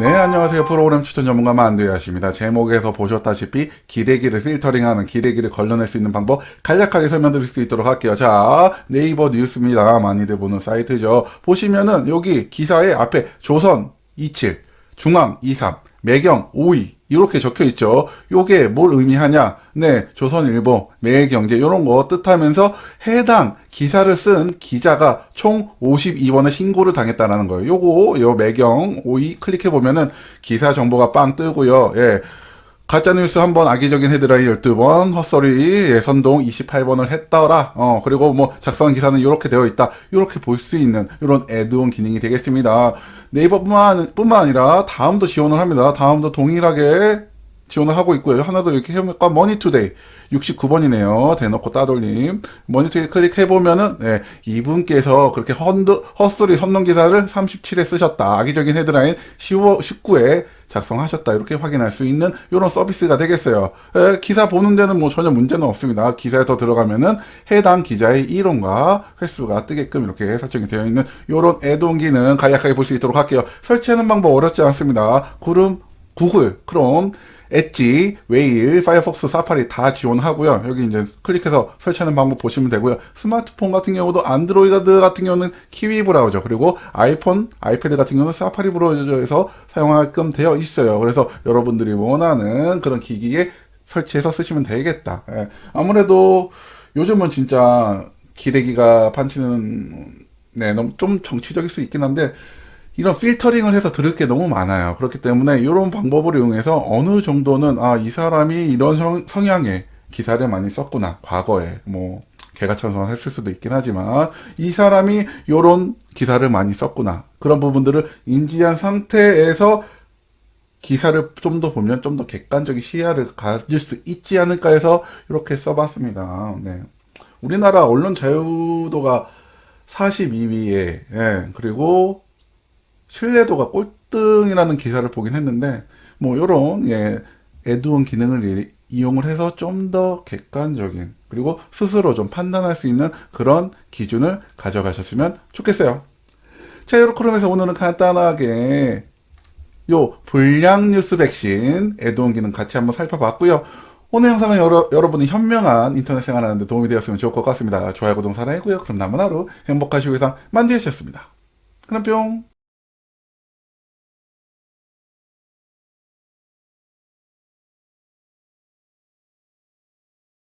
네, 안녕하세요. 프로그램 추천 전문가 만두야십니다. 제목에서 보셨다시피 기레기를 필터링하는 기레기를 걸러낼 수 있는 방법 간략하게 설명드릴 수 있도록 할게요. 자, 네이버 뉴스입니다. 많이들 보는 사이트죠. 보시면은 여기 기사의 앞에 조선 27, 중앙 23, 매경 52 이렇게 적혀 있죠. 요게 뭘 의미하냐? 네, 조선일보, 매일경제 이런 거 뜻하면서 해당 기사를 쓴 기자가 총 52번의 신고를 당했다라는 거예요. 요거 요 매경 52 클릭해 보면은 기사 정보가 빵 뜨고요. 예. 가짜뉴스 한 번, 악의적인 헤드라인 12번, 헛소리, 예, 선동 28번을 했더라. 어, 그리고 뭐, 작성한 기사는 이렇게 되어 있다. 이렇게 볼 수 있는, 이런 애드온 기능이 되겠습니다. 네이버뿐만, 뿐만 아니라, 다음도 지원을 합니다. 다음도 동일하게 지원을 하고 있고요. 하나 더 이렇게 해보니까, 머니투데이. 69번이네요. 대놓고 따돌림. 머니투데이 클릭해보면은, 예, 이분께서 그렇게 헌드, 헛소리 선동 기사를 37에 쓰셨다. 악의적인 헤드라인 10월, 19에 작성하셨다. 이렇게 확인할 수 있는 이런 서비스가 되겠어요. 에, 기사 보는 데는 뭐 전혀 문제는 없습니다. 기사에 더 들어가면은 해당 기자의 이름과 횟수가 뜨게끔 이렇게 설정이 되어 있는 이런 애동 기능 간략하게 볼 수 있도록 할게요. 설치하는 방법 어렵지 않습니다. 구름, 구글, 크롬, 엣지, 웨일, 파이어폭스, 사파리 다 지원하고요. 여기 이제 클릭해서 설치하는 방법 보시면 되고요. 스마트폰 같은 경우도 안드로이드 같은 경우는 키위 브라우저 그리고 아이폰, 아이패드 같은 경우는 사파리 브라우저에서 사용하게끔 되어 있어요. 그래서 여러분들이 원하는 그런 기기에 설치해서 쓰시면 되겠다. 예. 아무래도 요즘은 진짜 기레기가 판치는 네, 너무 좀 정치적일 수 있긴 한데 이런 필터링을 해서 들을 게 너무 많아요. 그렇기 때문에 이런 방법을 이용해서 어느 정도는 아, 이 사람이 이런 성, 성향의 기사를 많이 썼구나. 과거에 뭐 개가 천선했을 수도 있긴 하지만 이 사람이 이런 기사를 많이 썼구나. 그런 부분들을 인지한 상태에서 기사를 좀 더 보면 좀 더 객관적인 시야를 가질 수 있지 않을까 해서 이렇게 써봤습니다. 네. 우리나라 언론 자유도가 42위에, 예, 그리고 신뢰도가 꼴등이라는 기사를 보긴 했는데, 뭐, 요런, 예, 애드온 기능을 이- 이용을 해서 좀 더 객관적인, 그리고 스스로 좀 판단할 수 있는 그런 기준을 가져가셨으면 좋겠어요. 자, 그러면서 오늘은 간단하게 요 불량 뉴스 백신 애드온 기능 같이 한번 살펴봤고요. 오늘 영상은 여러, 여러분이 현명한 인터넷 생활하는데 도움이 되었으면 좋을 것 같습니다. 좋아요, 구독, 사랑이고요. 그럼 남은 하루 행복하시고 이상 만드셨습니다. 그럼 뿅!